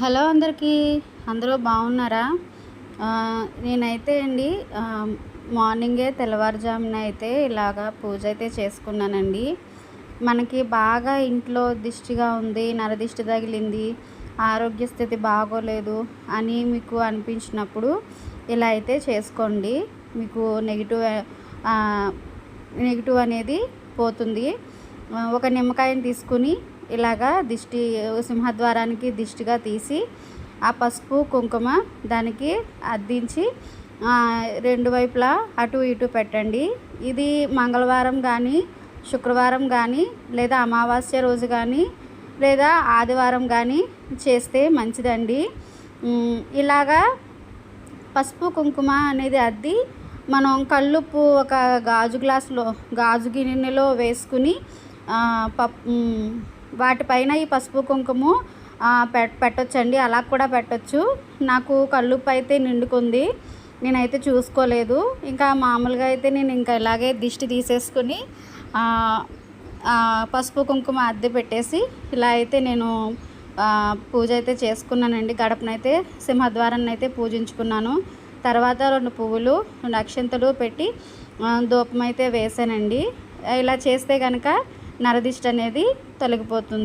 Hello అందరికీ. అందరూ బాగున్నారా? నేనైతే అండి మార్నింగే తెల్లవారుజామున అయితే ఇలాగా పూజ అయితే చేసుకున్నానండి. మనకి బాగా ఇంట్లో దిష్టిగా ఉంది నరదిష్టి తగిలింది ఆరోగ్య స్థితి బాగోలేదు అని మీకు అనిపించినప్పుడు ఇలా అయితే చేసుకోండి. మీకు నెగిటివ్ నెగిటివ్ అనేది పోతుంది. ఒక నిమ్మకాయని తీసుకుని ఇలాగా దిష్టి సింహద్వారానికి దిష్టిగా తీసి ఆ పసుపు కుంకుమ దానికి అద్దించి రెండు వైపులా అటు ఇటు పెట్టండి. ఇది మంగళవారం కానీ శుక్రవారం కానీ లేదా అమావాస్య రోజు కానీ లేదా ఆదివారం కానీ చేస్తే మంచిదండి. ఇలాగా పసుపు కుంకుమ అనేది అద్ది మనం కళ్ళుప్పు ఒక గాజు గ్లాసులో గాజు గిన్నెలో వేసుకుని పప్పు పప్ వాటిపైన ఈ పసుపు కుంకుమ ఆ, పెట్టొచ్చండి. అలా కూడా పెట్టొచ్చు. నాకు కళ్ళుప్పు అయితే నిండుకుంది. నేనైతే చూసుకోలేదు. ఇంకా మామూలుగా అయితే నేను ఇంకా ఇలాగే దిష్టి తీసేసుకుని పసుపు కుంకుమ అద్దె పెట్టేసి ఇలా అయితే నేను పూజ అయితే చేసుకున్నానండి. గడపనైతే సింహద్వారాన్ని అయితే పూజించుకున్నాను. తర్వాత రెండు పువ్వులు రెండు అక్షంతలు పెట్టి దూపం అయితే వేసానండి ఇలా చేస్తే కనుక నరదిష్టి అనేది తొలగిపోతుంది.